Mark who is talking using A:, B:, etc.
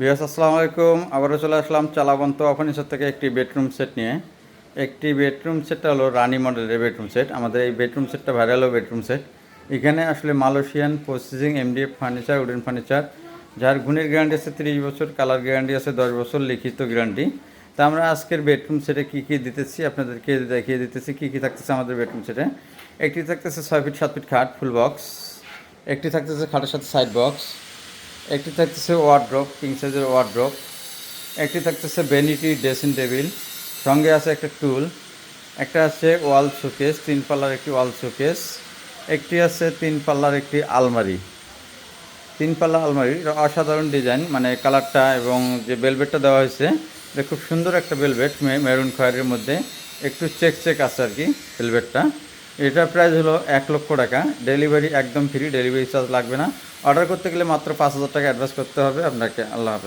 A: বিয়াস আসসালামু আলাইকুম। আবারও চলে আসলাম চালাবন্ত অফানিসার থেকে একটি বেডরুম সেট নিয়ে। একটি বেডরুম সেটটা হলো রানি মডেলের বেডরুম সেট। আমাদের এই বেডরুম সেটটা ভাইরাল বেডরুম সেট। এখানে আসলে Malaysian processing MDF furniture wooden furniture যার গুণের গ্যারান্টি আছে তিরিশ বছর কালার গ্যারান্টি আছে দশ বছর, লিখিত গ্যারান্টি তা আমরা আজকের বেডরুম সেটে কী কী দিতেছি, আপনাদেরকে দেখিয়ে দিতেছি, কী কী থাকতেছে আমাদের বেডরুম সেটে। একটি থাকতেছে ছয় ফিট, সাত ফিট খাট ফুল বক্স একটি থাকতেছে খাটের সাথে সাইড বক্স একটি থাকতেছে ওয়ার্ড্রপ কিং সাইজের ওয়ার্ড্রপ একটি থাকতেছে বেনিটি ড্রেসিং টেবিল সঙ্গে আছে একটা টুল একটা আছে ওয়াল শোকেস তিন পাল্লার একটি ওয়াল শোকেস একটি আছে তিন পাল্লার একটি আলমারি। তিন পাল্লা আলমারি অসাধারণ ডিজাইন মানে কালারটা এবং যে বেলভেটটা দেওয়া হয়েছে খুব সুন্দর একটা বেলভেট মেরুন খয়ের মধ্যে, একটু চেক চেক আছে আর কি বেলভেটটা এটা প্রাইস হলো এক লক্ষ টাকা। ডেলিভারি একদম ফ্রি ডেলিভারি চার্জ লাগবে না। অর্ডার করতে গেলে মাত্র পাঁচ হাজার টাকা অ্যাডভান্স করতে হবে। আপনাকে আল্লাহ হাফেজ।